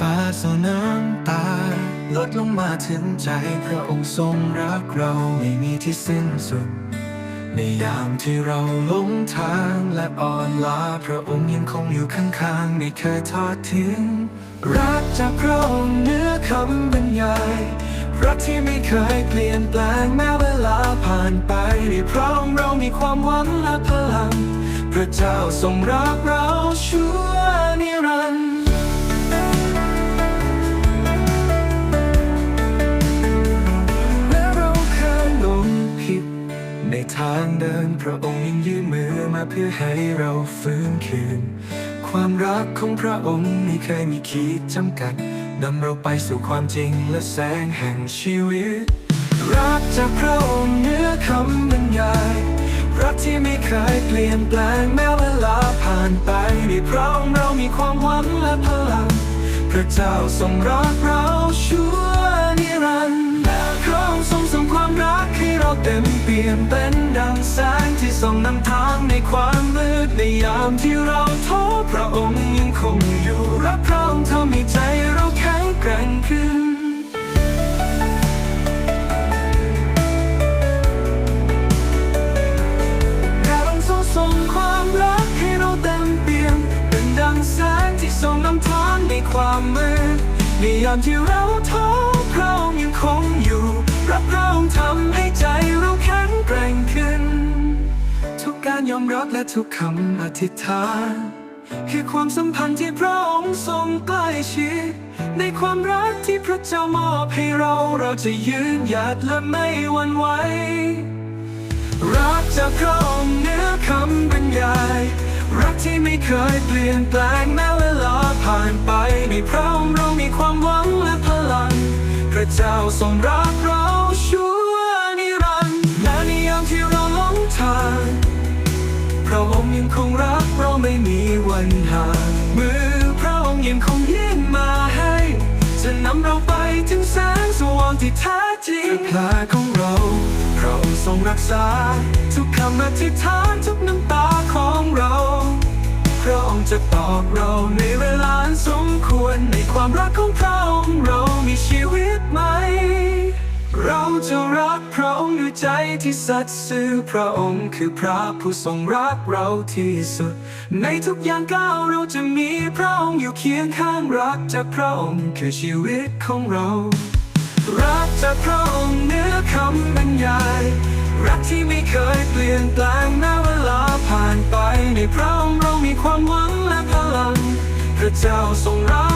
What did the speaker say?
ต่น้ำตา ลดลงมาถึงใจพระองค์ทรงรักเราไม่มีที่สิ้นสุด ในยามที่เราหลงทางและอ่อนล้าพระองค์ยังคงอยู่ข้างๆ ไม่เคยทอดทิ้ง รักจากพระองค์เหนื้อคำบรรยายรักที่ไม่เคยเปลี่ยนแปลงแม้เวลาผ่านไปในพระองค์เรามีความหวังและพลัง พระเจ้าทรงรักเราชั่วนิรันดร์ น พระองค์ยังยื่นมือมาเพื่อให้เราฟื้นคืน ความรักของพระองค์ไม่เคยมีขีดจำกัดนำเราไปสู่ความจริงและแสงแห่งชีวิต รักจากพระองค์เหนื้อคำบรรยาย รักที่ไม่เคยเปลี่ยนแปลงแม้เวลาผ่านไปในพระองค์เรามีความหวังและพลัง พระเจ้าทรงรักเราชั่วนิรันดร์พระองค์ทรงส่งความรักให้เราเต็มเปี่ยมเป็น แสงที่ส่องนำทางในความมืดในยามที่เราท้อพระองค์ยังคงอยู่รักพระองค์ทำให้ใจเราแข็งแกร่งขึ้นพระองค์ทรงส่งความรักให้เราเต็มเปี่ยมเป็นดังแสงที่ส่องนำทางในความมืดในยามที่เราท้อพระองค์ยังคงอยู่รับพระอง กการยอมรับและทุกคำอธิษฐานคือความสัมพันธ์ที่พระองค์ทรงใกล้ชิดในความรักที่พระเจ้ามอบให้เราเราจะยืนหยัดและไม่หวั่นไหวรักจากพระองค์เนื้อคำบรรยาย รักที่ไม่เคยเปลี่ยนแปลงแม้เวลาผ่านไปในพระองค์เรามีความหวังและพลัง พระเจ้าทรงรักเรา ยังคงรักเราไม่มีวันห่างมือพระองค์ยังคงยื่นมาให้ จะนำเราไปถึงแสงสว่างที่แท้จริงแผลของเราพระองค์ทรงรักษา ทุกคำอธิษฐานทุกน้ำตาของเรา พระองค์จะตอบเรา ที่สัตย์ซื่อพระองค์คือพระผู้ทรงรักเราที่สุด ในทุกอย่างก้าวเราจะมีพระองค์อยู่เคียงข้างรักจากพระองค์คือชีวิตของเรา รักจากพระองค์เหนื้อคำบรรยาย รักที่ไม่เคยเปลี่ยนแปลงแม้เวลาผ่านไปในพระองค์เรามีความหวังและพลัง พระเจ้าทรงรัก